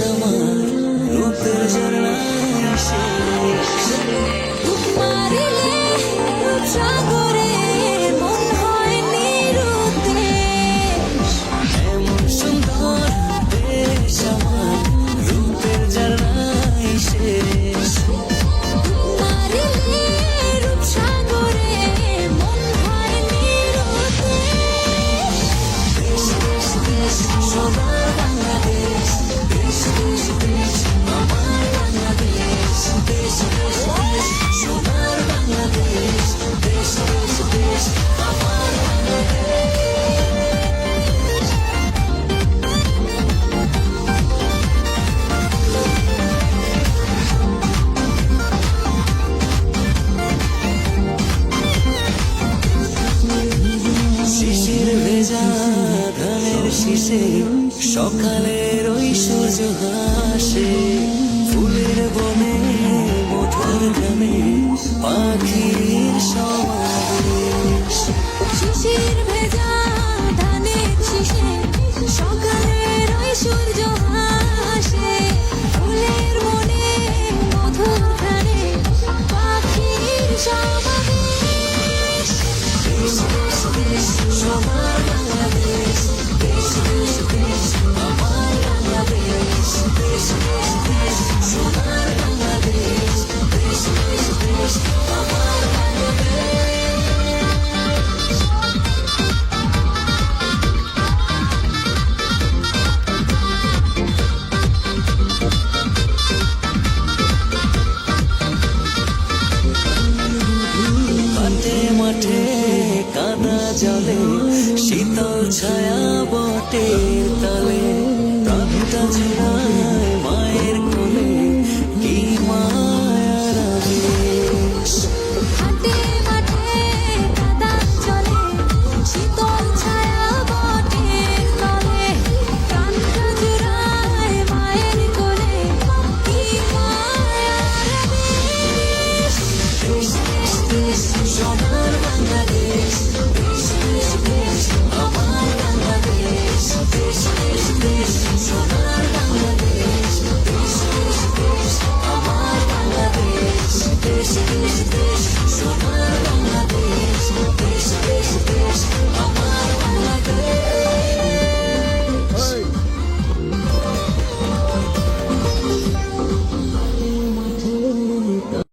আমার রূপের ঝর্ণা ভেজা গানের শীষে, সকালের ওই সূর্য হাসে, ফুলের বনে, মধুর গানে পাখির সমাবেশ। ভেজা ধানের সকালের ওই সূর্য মাঠে কাদা জলে শীতল ছায়া বটের তলে। প্রাণটা